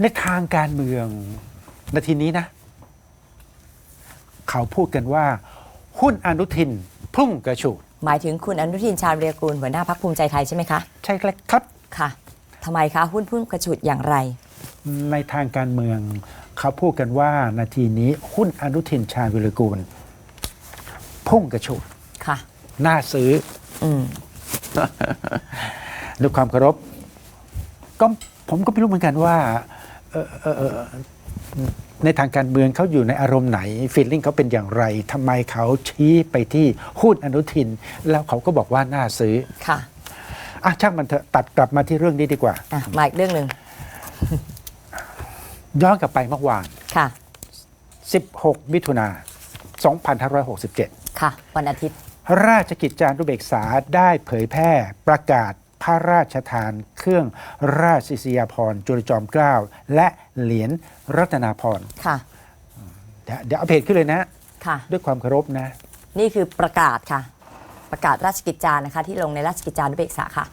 ในทางการเมืองนาทีนี้นะ เขาพูดกันว่า หุ้นอนุทินพุ่งกระฉูดหมายถึงคุณอนุทินชาญวีรกูลหัวหน้าพักภูมิใจไทยใช่ไหมคะใช่ครับค่ะทำไมคะหุ้นพุ่งกระฉุดอย่างไร ในทางการเมือง เขาพูดกันว่านาทีนี้หุ้นอนุทินชาญวิรกูล พุ่งกระฉูดค่ะน่าซื้ออืมด้วยความเคารพก็ผมก็ไม่รู้เหมือนกันว่า เอ่อเอ่อเอ่อในทางการเมืองเขาอยู่ในอารมณ์ไหนฟีลลิ่งเขาเป็นอย่างไรทำไมเขาชี้ไปที่หุ้นอนุทิน แล้วเขาก็บอกว่าน่าซื้อค่ะอะช่างมันเถอะตัดกลับมาที่เรื่องนี้ดีกว่าอะมาอีกเรื่องหนึ่งย้อนกลับไปเมื่อวานค่ะ 16 มิถุนา2567 ค่ะ วันอาทิตย์ ราชกิจจานุเบกษาได้เผยแพร่ประกาศ พระราชทาน เครื่องราชอิสริยาภรณ์จุลจอมเกล้าและเหรียญรัตนาพรณ์ค่ะ เดี๋ยวเดี๋ยวเอาเพจขึ้นเลยนะ ค่ะ ด้วยความเคารพนะ นี่คือประกาศค่ะ ประกาศราชกิจจานะคะ ที่ลงในราชกิจจานุเบกษาค่ะ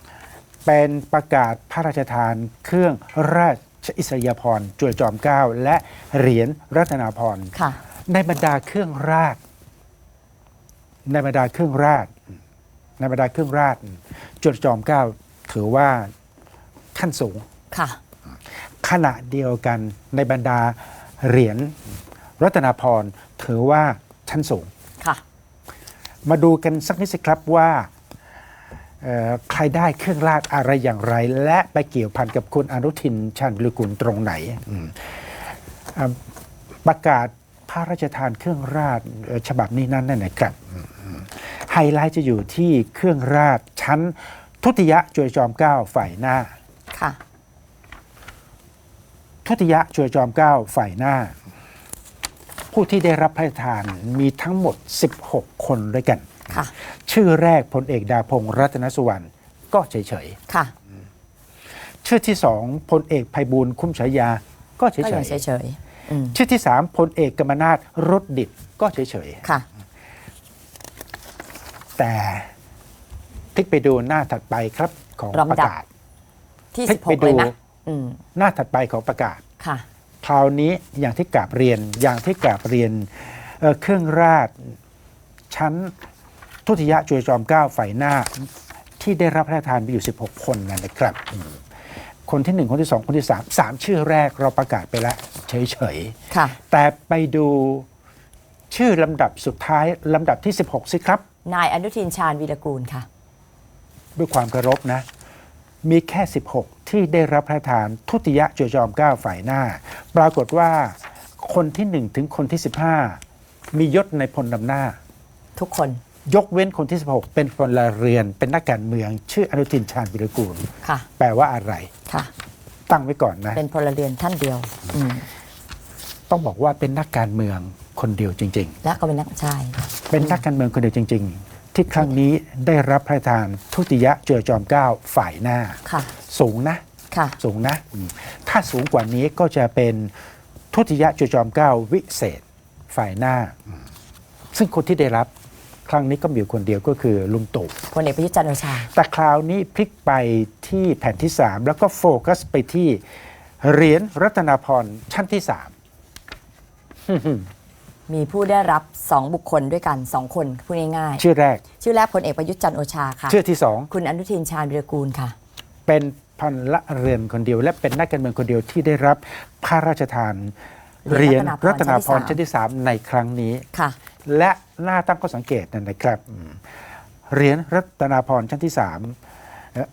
เป็นประกาศพระราชทาน เครื่องราชอิสริยาภรณ์จุลจอมเกล้าและเหรียญรัตนาพรณ์ค่ะ ในบรรดาเครื่องราช ในบรรดาเครื่องราชในบรรดาเครื่องราชจุลจอมเกล้า ถือว่าขั้นสูง ค่ะ ขณะเดียวกันในบรรดาเหรียญรัตนาพรณ์ถือว่าชั้นสูง ค่ะ มาดูกันสักนิดสิครับว่าเอ่อใครได้เครื่องราชอะไรอย่างไร และไปเกี่ยวพันกับคุณอนุทินชาญวิรุกุลตรงไหนอืมอ่าประกาศพระราชทานเครื่องราชเอ่อฉบับนี้นั่นนั่นนะครับอืมอืมไฮไลท์จะอยู่ที่เครื่องราชชั้น ทุติยะจุลจอมเกล้าฝ่ายหน้า ค่ะ ทุติยะจุลจอมเกล้าฝ่ายหน้า ผู้ที่ได้รับพระราชทานมีทั้งหมด 16 คนด้วยกัน ค่ะ ชื่อแรกพลเอกดาพงศ์รัตนสุวรรณก็เฉยค่ะๆชื่อที่สองพลเอกภัยบูลย์คุ้มฉายาก็เฉก็ยังยเฉยๆอืมๆชื่อที่สามพลเอกกรรมนาถรถดิตก็เฉยค่ะ ๆแต่ พลิกไปดูหน้าถัดไปครับของลำดับประกาศที่ให้สิบหไปกเลยดูนะอืมหน้าถัดไปของประกาศค่ะคราวนี้อย่างที่กราบเรียนอย่างที่กราบเรียนเอ่อเครื่องราชชั้นทุติยะจุลจอมเกล้าฝ่ายหน้า ที่ได้รับพระราชทานไปอยู่ 16 คนนะนะครับอืมคนที่หนึ่งคนที่สองคนที่สามสามชื่อแรกเราประกาศไปแล้วเฉยค่ะๆแต่ไปดูชื่อลำดับสุดท้ายลำดับที่ 16 สิครับ นายอนุทินชาญวีรกูลค่ะ ด้วยความเคารพนะ มีแค่ 16 ที่ได้รับพระราชทานทุติยะจุลจอมเกล้าฝ่ายหน้า ปรากฏว่าคนที่ 1 ถึงคนที่ 15 มียศในพลนำหน้า ทุกคนยกเว้นคนที่ 16 เป็นพลเรือน เป็นนักการเมือง ชื่ออนุทินชาญวิรกูล ค่ะ แปลว่าอะไร ค่ะ ตั้งไว้ก่อนนะ เป็นพลเรือนท่านเดียวอืมต้องบอกว่าเป็นนักการเมืองคนเดียวจริง และก็เป็นนักชาย ๆ เป็นนักการเมืองคนเดียวจริง ๆ ที่ครั้งนี้ได้รับพระราชทานทุติยะจุลจอมเกล้าฝ่ายหน้า ค่ะสูงนะค่ะ สูงนะอืมถ้าสูงกว่านี้ก็จะเป็นทุติยะจุลจอมเกล้าวิเศษฝ่ายหน้าอืมซึ่งคนที่ได้รับครั้งนี้ก็มีอยู่คนเดียวก็คือลุงตู่ พลเอกประยุทธ์จันทร์โอชา แต่คราวนี้พลิกไปที่แผ่นที่ 3 แล้วก็โฟกัสไปที่เหรียญรัตนาพรชั้นที่ มีผู้ได้รับ 2 บุคคลด้วยกัน 2 คนพูดง่าย3ชื่อแรก ๆ ชื่อแรกพลเอกประยุทธ์จันทร์โอชาค่ะ ชื่อที่คุณอนุทินชาญวีรกูลค่ะ2เป็นพลเรือนคนเดียว และเป็นนักการเมืองคนเดียวที่ได้รับพระราชทานเหรียญรัตนาพรชั้นที่3ในครั้งนี้ ค่ะ และน่าตั้งข้อสังเกตนั่นนะครับอืมเหรียญรัตนาพรชั้นที่สามเอ่อ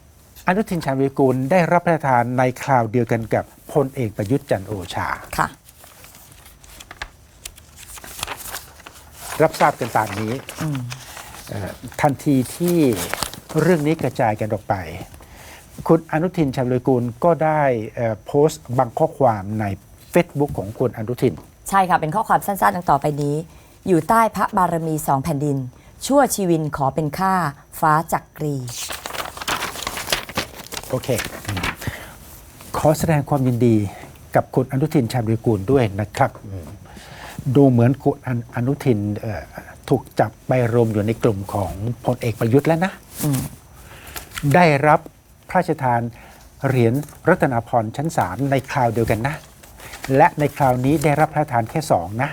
อนุทินชาญวีรกูลได้รับพระราชทานในคราวเดียวกันกับพลเอกประยุทธ์จันทร์โอชา ค่ะ รับทราบกันตามนี้อืมเอ่อทันทีที่เรื่องนี้กระจายกันออกไป คุณอนุทินชาญวีรกูลก็ได้เอ่อโพสต์บางข้อความใน Facebook ของคุณอนุทิน ใช่ค่ะ เป็นข้อความสั้นๆดังต่อไปนี้ อยู่ใต้พระบารมีสองแผ่นดิน ชั่วชีวินขอเป็นข้าฟ้าจักรี โอเคอืมขอแสดงความยินดีกับคุณอนุทินชาญวีรกูลด้วยนะครับอืม ดูเหมือนคุณออนุทินเอ่อถูกจับไปรวมอยู่ในกลุ่มของพลเอกประยุทธ์แล้วนะอืมได้รับพระราชทานเหรียญรัตนาพรชั้นสามในคราวเดียวกันนะ และในคราวนี้ได้รับพระราชทานแค่สองนะ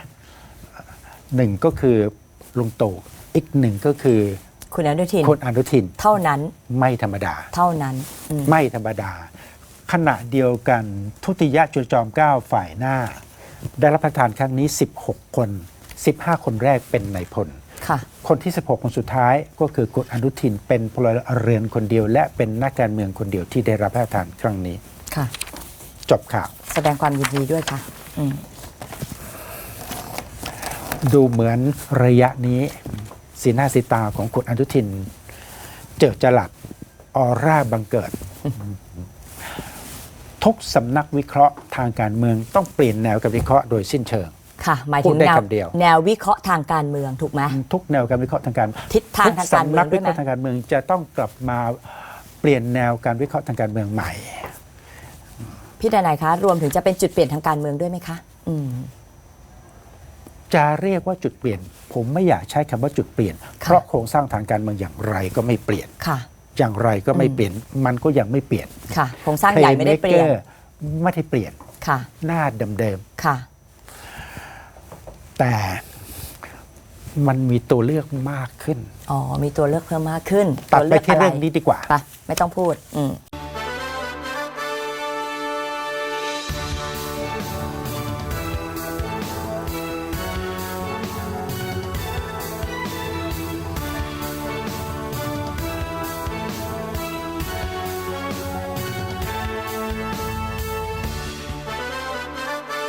หนึ่งก็คือลุงตู่อีกหนึ่งก็คือ คุณอนุทินคุณอนุทิน เท่านั้นไม่ธรรมดา เท่านั้นอืมไม่ธรรมดา ขณะเดียวกันทุติยะจุลจอมเกล้าฝ่ายหน้า ได้รับประทานครั้งนี้ 16 คน 15 คนแรกเป็นนายพลค่ะคนที่ 16 คนสุดท้ายก็คือคุณอนุทินเป็นพลเรือนคนเดียว และเป็นนักการเมืองคนเดียวที่ได้รับพระราชทานครั้งนี้ค่ะจบข่าว แสดงความยินดีด้วยค่ะอืมดูเหมือนระยะนี้ สีหน้าสีตาของคุณอนุทิน เจอจลัดออร่าบังเกิด ทุกสำนักวิเคราะห์ทางการเมืองต้องเปลี่ยนแนวการวิเคราะห์โดยสิ้นเชิง ค่ะหมายพูถึดงได้แนวคำเดียวแนววิเคราะห์ทางการเมืองถูกไหมทุกแนวการวิเคราะห์ทางการทิศทางทุกทางการเมืสำอนังกด้วิวยเคไหมราะห์ทางการเมืองจะต้องกลับมาเปลี่ยนแนวการวิเคราะห์ทางการเมืองใหม่พี่ดนายคะรวมถึงจะเป็นจุดเปลี่ยนทางการเมืองด้วยไหมคะอืมจะเรียกว่าจุดเปลี่ยน ผมไม่อยากใช้คำว่าจุดเปลี่ยน เพราะโครงสร้างทางการเมืองอย่างไรก็ไม่เปลี่ยนค่ะ อย่างไรก็ไม่เปลี่ยนมันก็ยังไม่เปลี่ยนค่ะโครงสร้างใหญ่ไม่ได้เปลี่ยน Playmaker ไม่ได้เปลี่ยนค่ะ หน้าเดิมค่ะๆแต่มันมีตัวเลือกมากขึ้น อ๋อ มีตัวเลือกเพิ่มมากขึ้นตัดตัวไปเลือกที่อะไรเรื่องนี้ดีกว่า ไป ไม่ต้องพูด อืม